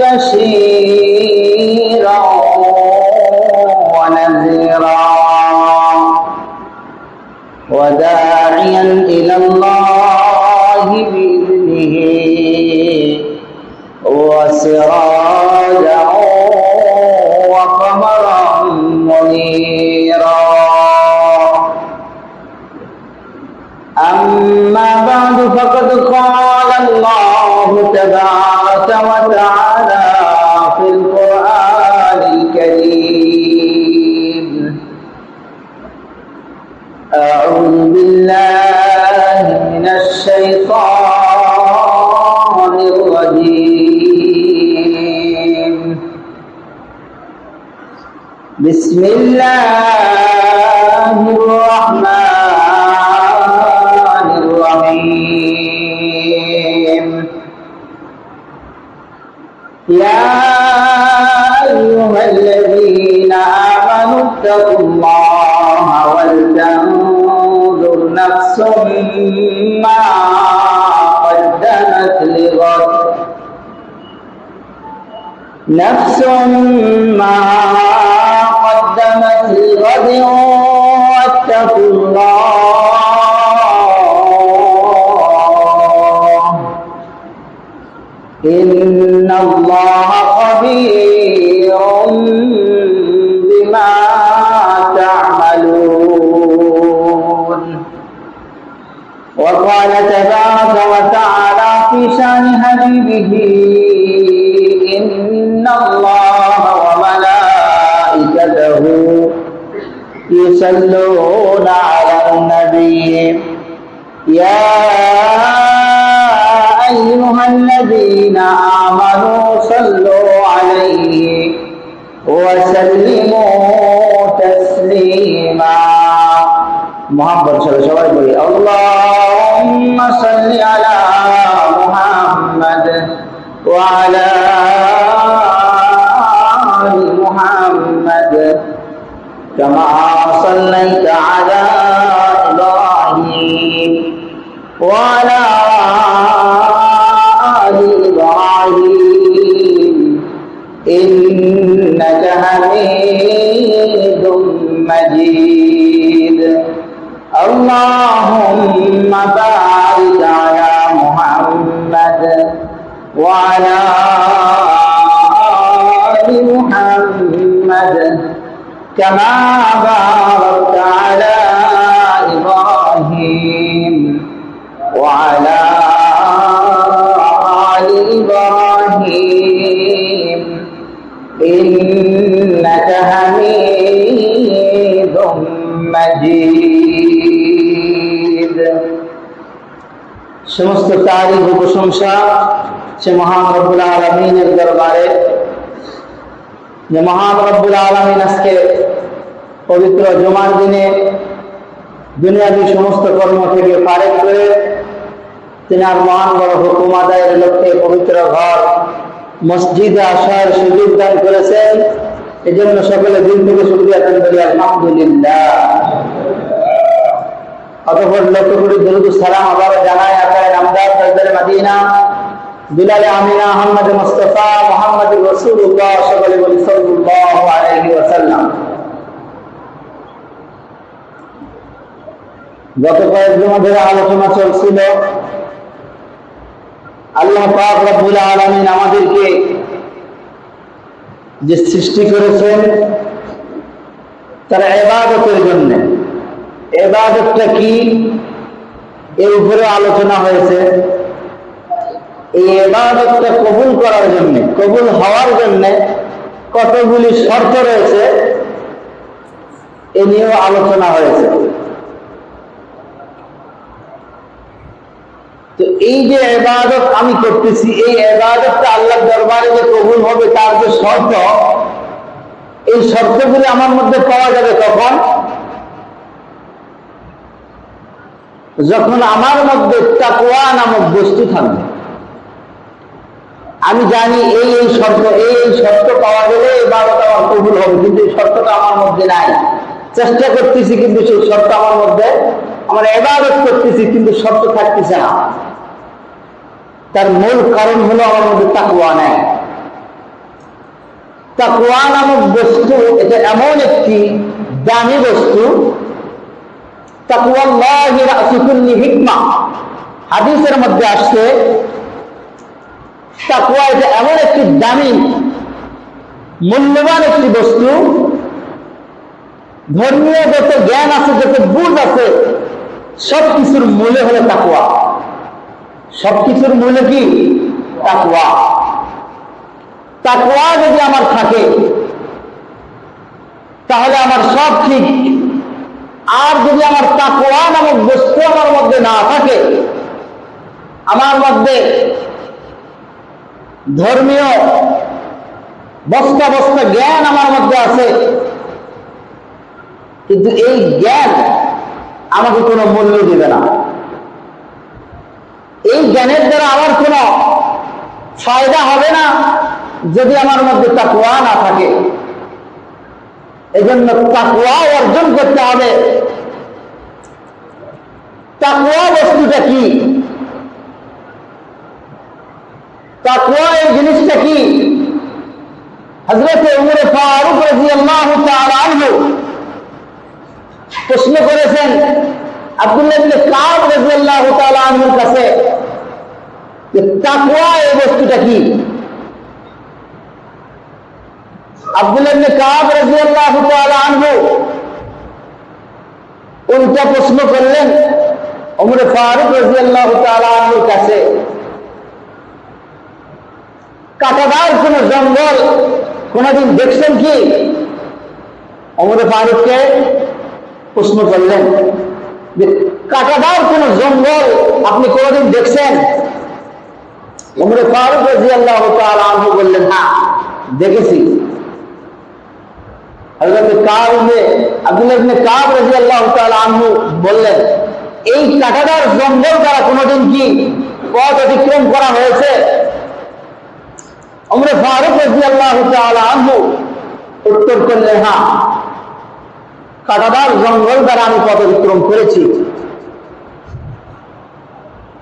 بشيرا ونذيرا وداعيا إلى الله بإذنه وسراجا ما قدمت لغد واتقوا الله إن الله خبير يصلون على النبي. يا أيها الذين آمنوا صلوا عليه وسلموا تسليما. محمد صلى الله عليه وسلم اللهم صل على محمد وعلى آل محمد. كما كما باركت على إبراهيم وعلى آل إبراهيم إنك حميد مجيد সমস্ত তারিখ ও প্রশংসা সে মহান রব্বুল আলমিনের দরবারে যে মহান রব্বুল আলমিন আজকে পবিত্র জমার দিনে দুনিয়াবী সমস্ত কর্ম থেকে পারেক করে তিনি আর মহান বড় হুকুম আদায়ের লক্ষ্যে পবিত্র ঘর, মসজিদে, আসার, সুযোগ দান করেছেন। এই জন্য সকলে দিন থেকে শুক্রিয়া দান করি, আলহামদুলিল্লাহ। অতঃপর লক্ষ্য করি দরুদ সালাম আবার জানাই আকারে নামদার সরদার মাদিনা। বিলালে আমিনা আহমদ মুস্তফা মোহাম্মদ রসুল্লাহ সকলে বলি সাল্লাল্লাহু আলাইহি ওয়াসাল্লাম। গত কয়েক ধরে আলোচনা চলছিল। আল্লাহ পাক রব্বুল আলামিন আমাদেরকে যে সৃষ্টি করেছেন, তার এবাদতের জন্য। এবাদতটা কি? এর উপরে আলোচনা হয়েছে। এই এবাদতটা কবুল করার জন্য, কবুল হওয়ার জন্য কতগুলি শর্ত রয়েছে, এ নিয়েও আলোচনা হয়েছে। এই যে এবাদত আমি করতেছি, এই এবাদতটা আল্লাহ দরবারে যে কবুল হবে তার যে শর্ত, এই শর্তগুলি আমার মধ্যে পাওয়া যাবে কখন যখন আমার মধ্যে তাকুয়া নামক বস্তু থাকবে। আমি জানি এই এই শর্ত, এই এই শর্ত পাওয়া গেলে এবাদত আমার কবুল হবে, কিন্তু এই শর্তটা আমার মধ্যে নাই। চেষ্টা করতেছি কিন্তু সেই শর্ত আমার মধ্যে, আমার এবারত করতেছি কিন্তু শর্ত থাকতেছে না। তার মূল কারণ হলো আমার মধ্যে তাকুয়া নেয় তাকুয়া নামক বস্তু এটা এমন একটি দামি বস্তু হাদিসের মধ্যে আসছে তাকুয়া এটা এমন একটি দামি, মূল্যবান একটি বস্তু, ধর্মীয় যত জ্ঞান আছে, যত বুঝ আছে সব কিছুর মূলে হলো তাকুয়া সব কিছুর মূলে কি? তাকুয়া তাকুয়া যদি আমার থাকে, তাহলে আমার সব ঠিক। আর যদি আমার তাকুয়া নামক বস্তু আমার মধ্যে না থাকে, আমার মধ্যে ধর্মীয় বস্তা বস্তা জ্ঞান আমার মধ্যে আছে, কিন্তু এই জ্ঞান আমাকে কোনো মূল্য দেবে না। জ্ঞানের দ্বারা আমার কোনো ফায়দা হবে না যদি আমার মধ্যে তাকুয়া না থাকে। এই জন্য তাকুয়া অর্জন করতে হবে। তাকুয়া বস্তুটা কি? তাকুয়া এই জিনিসটা কি? হজরত উমরে ফারুক রাজি আল্লাহ আনহু প্রশ্ন করেছেন, আব্দুল্লাহ কাব রাদিয়াল্লাহু তাআলা আনহুর কাছে যে তাকওয়া এই বস্তুটা কি? আব্দুল্লাহ ইবনে কাব রাদিয়াল্লাহু তাআলা আনহু উল্টা প্রশ্ন করলেন ওমর ফারুক রাদিয়াল্লাহু তাআলা আনহুর কাছে, কাটাদার কোন জঙ্গল কোনদিন দেখছেন কি? ওমর ফারুককে প্রশ্ন করলেন যে কাটাদার কোন জঙ্গল আপনি কোনদিন দেখছেন? উমরে ফারুক রাজি আল্লাহ আনহু বললেন না দেখেছি আনহু বললেন, এই কাটাদার জঙ্গল দ্বারা কোনদিন কি পথ অতিক্রম করা হয়েছে? উমরে ফারুক রাদিয়াল্লাহু তাআলা আনহু উত্তর করলেন হ্যাঁ কাটাদার জঙ্গল দ্বারা আমি পথ অতিক্রম করেছি।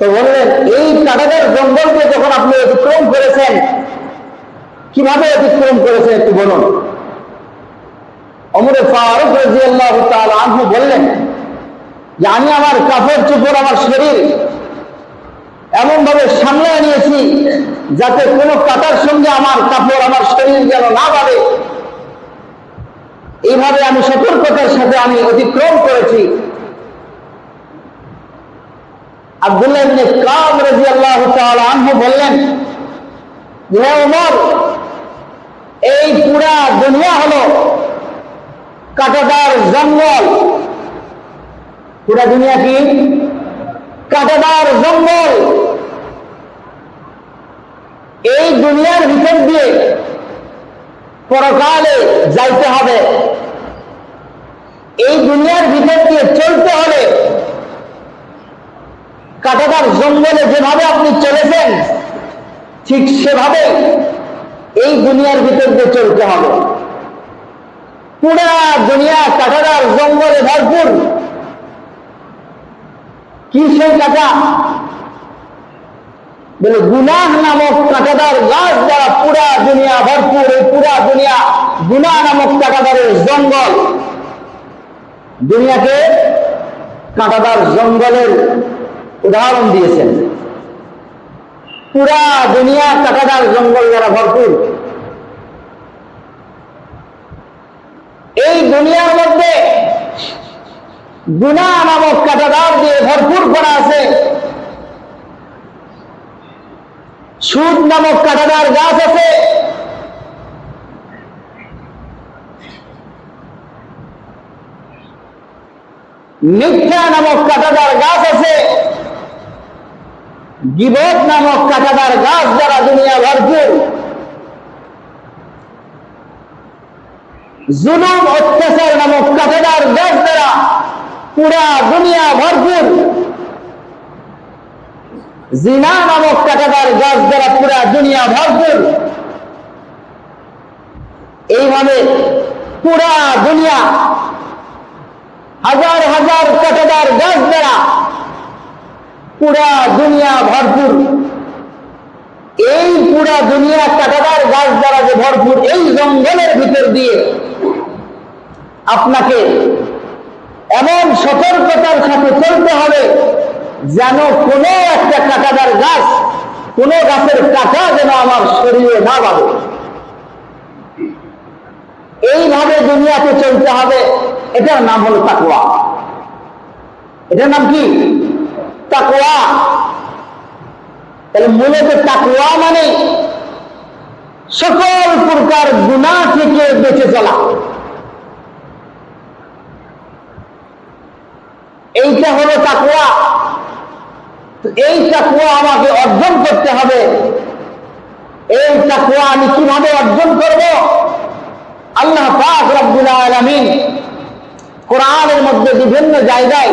তো বললেন, এই কাটাদার জঙ্গলকে যখন আপনি অতিক্রম করেছেন, কীভাবে অতিক্রম করেছেন একটু বলুন? অমরে ফারুক রাজিয়াল্লাহ আনহু বললেন, যে আমি আমার কাপড় চোপড়, আমার শরীর এমন ভাবে সামলে নিয়েছি যাতে কোনো কাটার সঙ্গে আমার কাপড়, আমার শরীর যেন না বাড়ে। এইভাবে আমি সতর্কতার সাথে আমি অতিক্রম করেছি। আব্দুল্লাহ ইবনে কাব রাদিয়াল্লাহু তাআলা আনহু বললেন এই পুরা দুনিয়া হলো কাটাদার জঙ্গল। পুরা দুনিয়া কি? কাটাদার জঙ্গল। এই দুনিয়ার ভিতর দিয়ে পরকালে যাইতে হবে। এই দুনিয়ার ভিতর দিয়ে চলতে হবে কাটাদার জঙ্গলে যেভাবে আপনি চলেছেন, ঠিক সেভাবে এই দুনিয়ার ভিতর দিয়ে চলতে হবে। পুরা দুনিয়া কাটাদার জঙ্গলে ভরপুর। কি সেই কাটা বলে গুনাহ নামক কাটাদার গাছ দ্বারা পুরা দুনিয়া ভরপুর, এই পুরা দুনিয়া গুনাহ নামক কাটাদারের জঙ্গল। দুনিয়াকে কাটাদার জঙ্গলের উদাহরণ দিয়েছেন। পুরা দুনিয়া কাটাদার জঙ্গল দ্বারা ভরপুর। এই দুনিয়ার মধ্যে গুনা নামক কাটাদার দিয়ে ভরপুর করা আছে। সুদ নামক কাটাদার গাছ আছে। মিথ্যা নামক কাটাদার গাছ আছে। গিবত নামক কাটাদার গাছ যারা দুনিয়া ভরপুর। জুলুম, অত্যাচার নামক কাটাদার গাছ দ্বারা পুরা দুনিয়া ভরপুর। জিনা নামক কাটাদার গাছ দ্বারা পুরা দুনিয়া ভরপুর। এইভাবে পুরা দুনিয়া হাজার হাজার কাটাদার গাছ দ্বারা পুরা দুনিয়া ভরপুর। এই পুরা দুনিয়া কাটাদার গাছ দ্বারা যে ভরপুর, এই জঙ্গলের ভিতর দিয়ে আপনাকে এমন সতর্কতার সাথে চলতে হবে যেন কোনো একটা কাটাদার গাছ, কোনো গাছের কাটা যেন আমার শরীরে না বাঁধে। এইভাবে দুনিয়াতে চলতে হবে। এটার নাম হলো তাকুয়া এটার নাম কি? তাকুয়া তাহলে মূলত তাকুয়া মানে সকল প্রকার গুণা থেকে বেঁচে চলা। এইটা হলো তাকুয়া এই তাকুয়া আমাকে অর্জন করতে হবে। এই তাকুয়া আমি কীভাবে অর্জন করব? আল্লাহ পাক রব্বুল আলামিন কোরআনের মধ্যে বিভিন্ন জায়গায়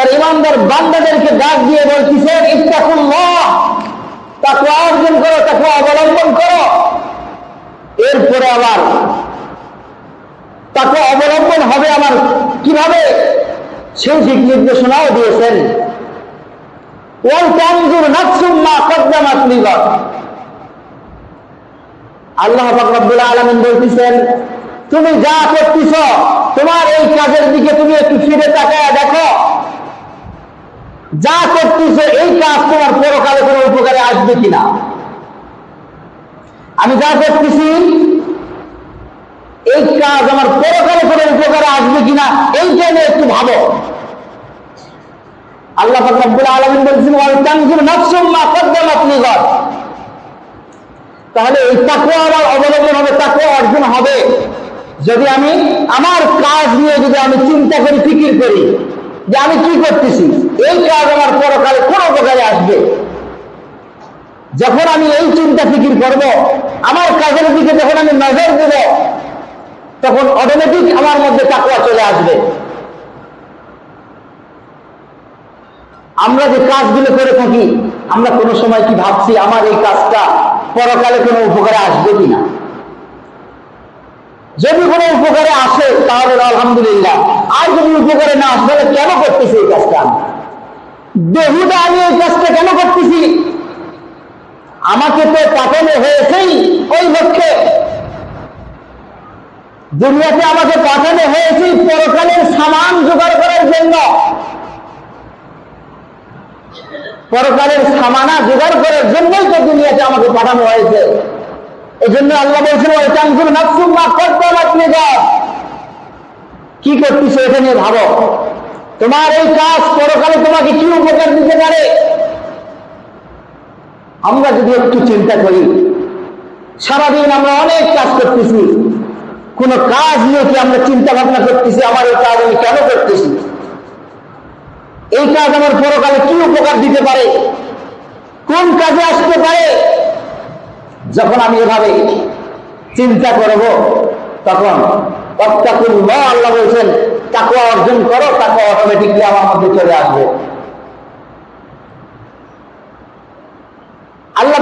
তার ইমানদার বান্দাদেরকে ডাক দিয়ে বলতেছেন ইত্তাকুল্লাহ, তাকওয়া অর্জন করো তাকে অবলম্বন করো। এরপরে আবার তাকে অবলম্বন হবে আমার কীভাবে? সেই দিক নির্দেশনাও দিয়েছেন। আল্লাহ পাক রব্বুল আলামিন বলতেছেন, তুমি যা করতেছ, তোমার এই কাজের দিকে তুমি একটু ফিরে তাকায় দেখো। যা করতেছ, এই কাজ তোমার পরকালে কোনো উপকারে আসবে কিনা? আমি যা করতেছি, এই কাজ আমার পরকালে কোনো উপকারে আসবে কিনা, এইটা নিয়ে একটু ভাবো। আল্লাহ রব্বুল আলামিন বলছেন তানজুর নাফসুম মা কদ্দামাত লিগাদ। তাহলে এই তাকওয়া আমার অবলম্বন হবে, তাকওয়া অর্জন হবে। যদি আমি আমার কাজ নিয়ে যদি আমি চিন্তা করি, ফিকির করি যে আমি কি করতেছি? এই কাজ আমার পরকালে কোন উপকারে আসবে। যখন আমি এই চিন্তা ফিকির করব, আমার কাজের দিকে যখন আমি নজর দেব, তখন অটোমেটিক আমার মধ্যে তাকওয়া চলে আসবে। আমরা যে কাজগুলো করে থাকি, আমরা কোনো সময় কি ভাবছি, আমার এই কাজটা পরকালে কোনো উপকারে আসবে কিনা? যদি কোনো উপকারে আসে, তাহলে আলহামদুলিল্লাহ। আর যদি উপকারে না আসে, তাহলে কেন করতেছি এই কাজটা বেহুদা আমি এই কাজটা কেন করতেছি? আমাকে তো পাঠানো হয়েছেই ওই লক্ষ্যে দুনিয়াতে আমাকে পাঠানো হয়েছে পরকালের সামান জোগাড় করার জন্য। পরকালের সামানা জোগাড় করার জন্যই তো দুনিয়াতে আমাকে পাঠানো হয়েছে। এই জন্য আল্লাহ আপনি কি করতেছো এটা নিয়ে ভাবো। তোমার এই কাজ পরকালে তোমাকে কি উপকার দিতে পারে? আমরা যদি একটু চিন্তা করি, সারাদিন আমরা অনেক কাজ করতেছি। কোন কাজ নিয়ে কি আমরা চিন্তা ভাবনা করতেছি, আমার এই কাজ আমি কেন করতেছি? এই কাজ আমার পরকালে কি উপকার দিতে পারে? কোন কাজে আসতে পারে? যখন আমি এভাবে চিন্তা করব, তখন অত্যাকুল্লাহ আল্লাহ বলছেন তাকুয়া অর্জন করো, তাকে অটোমেটিকলি আমার মধ্যে চলে আসবে। আল্লাহ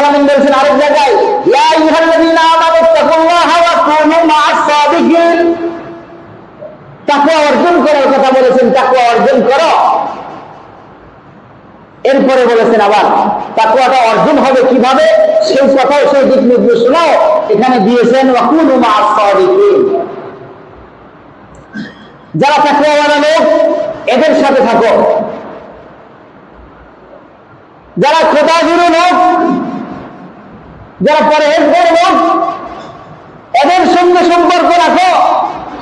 আলামিন বলেছেন আরেক জায়গায় তাকওয়া অর্জন করার কথা বলেছেন তাকওয়া অর্জন করো। এরপরে বলেছেন আবার, তাকওয়াটা অর্জন হবে কীভাবে? সেই কথাও সেই দিক নির্দেশনাও এখানে দিয়েছেন যারা তাকওয়াওয়ালা লোক, এদের সাথে থাকো। যারা খোদাগুরু লোক, যারা পরেজগার লোক, এদের সঙ্গে সম্পর্ক রাখো।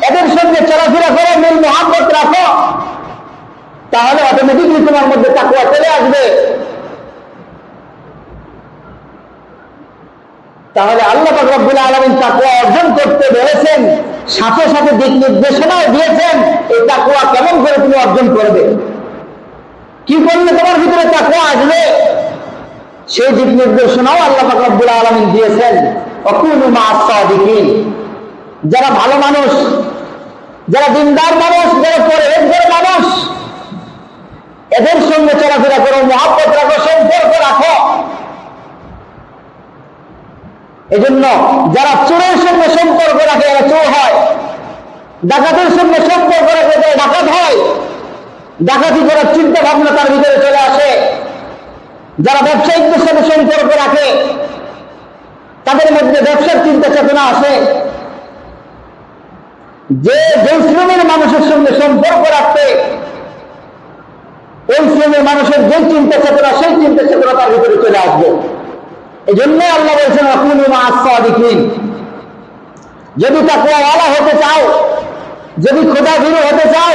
এদের সঙ্গে চলাফেরা করো মিল মোহাম্মত রাখো। তাহলে অটোমেটিকলি তোমার মধ্যে তাকুয়া চলে আসবে। তাহলে আল্লাহ রব্বুল আলামিন তাকুয়া অর্জন করতে বলেছেন, সাথে সাথে দিক নির্দেশনাও দিয়েছেন, এই তাকুয়া কেমন করে তুমি অর্জন করবে? কি করলে তোমার ভিতরে তাকুয়া আসবে? সেই দিক নির্দেশনাও আল্লাহ রব্বুল আলামিন দিয়েছেন, অকুলু মা সাদিকিন। যারা ভালো মানুষ, যারা দিনদার মানুষ, যারা পরেজগার মানুষ এদের সঙ্গে চলাফেরা করো, মহাব্বত রাখো, সম্পর্ক রাখো। এজন্য যারা চোরের সঙ্গে সম্পর্ক রাখে, এরা চোর হয়। ডাকাতের সঙ্গে সম্পর্ক রাখে তারা ডাকাত হয়। ডাকাতি করার চিন্তা ভাবনা তার ভিতরে চলে আসে। যারা ব্যবসায়িকদের সাথে সম্পর্ক রাখে, তাদের মধ্যে ব্যবসার চিন্তা চেতনা আসে। যে যে মানুষের সঙ্গে সম্পর্ক রাখতে ওই শ্রেণির মানুষের যে চিন্তা চেতনা, সেই চিন্তা চেতনা তার ভিতরে চলে আসবে। এই জন্যই আল্লাহ বলছেন আকুলু মা আসাদিকিন যদি তাকুয়াওয়ালা হতে চাও, যদি খোদা ভীরু হতে চাও,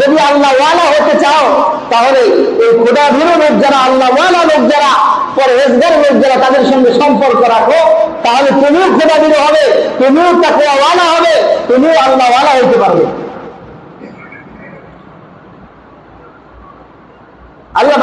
যদি আল্লাহ ওয়ালা হতে চাও, তাহলে এই খোদা ভীরু লোক যারা আল্লাহ ওয়ালা লোক যারা পরেজগার লোক যারা, তাদের সঙ্গে সম্পর্ক রাখো। তাহলে তুমিও খোদা ভীরু হবে, তুমিও তাকুয়াওয়ালা হবে, তুমিও আল্লাহ ওয়ালা হইতে পারবে আল্লাহ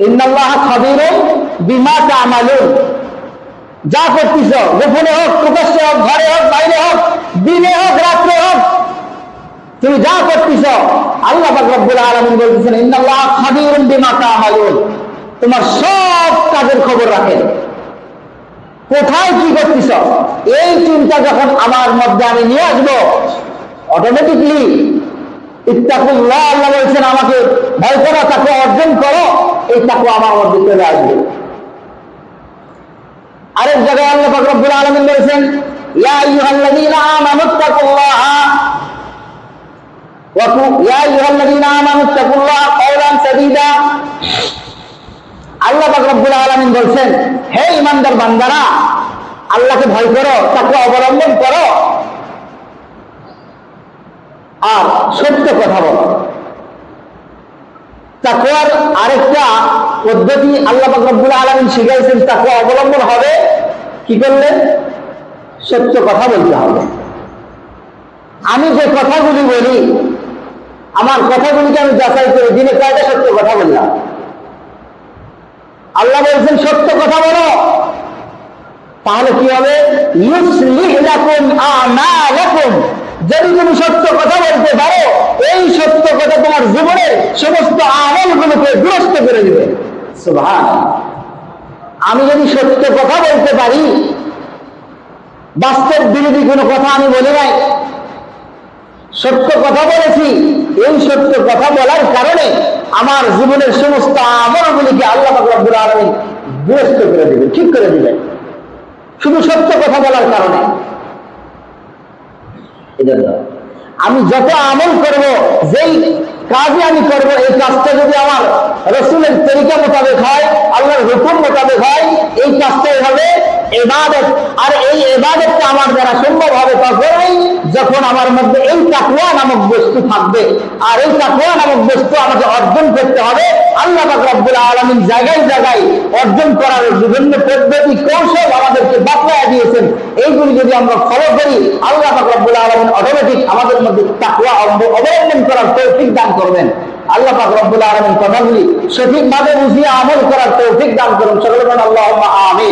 ইন্নাল্লাহ খাবীরুম বিমা তা'মালুন। যা করতেছ, গোপনে হোক, প্রকাশ্যে হোক, ঘরে হোক, বাইরে হোক, দিনে হোক, রাত্রে হোক, তুমি যা করতেছ, আল্লাহ রব্বুল আলামিন বলতেছেন, ইন্নাল্লাহ খাবীরুম বিমা তা'মালুন। তোমার সব কাজের খবর রাখেন। কোথায় কি করতেছ? এই চিন্তা যখন আমার মধ্যে আমি নিয়ে আসব অটোমেটিকলি ইত্তাকুল্লাহ, আল্লাহ বলছেন, আমাকে ভয় করো তাকে অর্জন করো। এই তাকে আমার মধ্যে চলে আসবে। আরেক জায়গায় আল্লাহ পাক রব্বুল আলামিন বলেছেন বলছেন, হে ইমানদার বান্দারা, আল্লাহকে ভয় করো তাকে অবলম্বন করো। আর সত্য কথা বলো। তাকওয়ার আরেকটা পদ্ধতি আল্লাহ রব্বুল আলামিন শিখাইছেন, তাকওয়া অবলম্বন হবে। কি করলে? সত্য কথা বলতে হবে। আমি যে কথাগুলি বলি, আমার কথাগুলিকে আমি যাচাই করি দিনে কয়টা সত্য কথা বললাম? আল্লাহ বলছেন, সত্য কথা বলো। তাহলে কি হবে? যদি তুমি সত্য কথা বলতে পারো এই সত্য কথা তোমার জীবনের সমস্ত আমলগুলোকে দুরস্ত করে দিবে। সুবহান। আমি যদি সত্য কথা বলতে পারি, বাস্তব বিরোধী কোনো কথা আমি বলি নাই, সত্য কথা বলেছি, এই সত্য কথা বলার কারণে আমার জীবনের সমস্ত আমলগুলিকে আল্লাহ রব্বুল আলামিন দুরস্ত করে দিবে ঠিক করে দিবেন। শুধু সত্য কথা বলার কারণে। এজন্য আমি যত আমল করব, যেই কাজই আমি করব, এই কাজটা যদি আমার রসুলের তরিকা মোতাবেক হয়, আল্লাহর হুকুম মোতাবেক হয় এই কাজটাই হবে এবাদত, আর এই এবাদতটা আমার দ্বারা সম্ভব হবে তখনই যখন আমার মধ্যে এই তাকুয়া নামক বস্তু থাকবে। আর এই তাকুয়া নামক বস্তু আমাকে অর্জন করতে হবে। আল্লাহ রব্বুল আলামিন জায়গায় জায়গায় অর্জন করার বিভিন্ন পদ্ধতি, কৌশল আমাদেরকে বাতলায় দিয়েছেন। এইগুলি যদি আমরা ফলো করি, আল্লাহ রব্বুল আলামিন অটোমেটিক আমাদের মধ্যে অব- অবলম্বন করার তৌফিক দান করবেন। আল্লাহ পাক রব্বুল আলামিন কথাগুলি সঠিকভাবে বুঝিয়ে আমল করার তৌফিক দান করুন। সকলে আল্লাহ আমি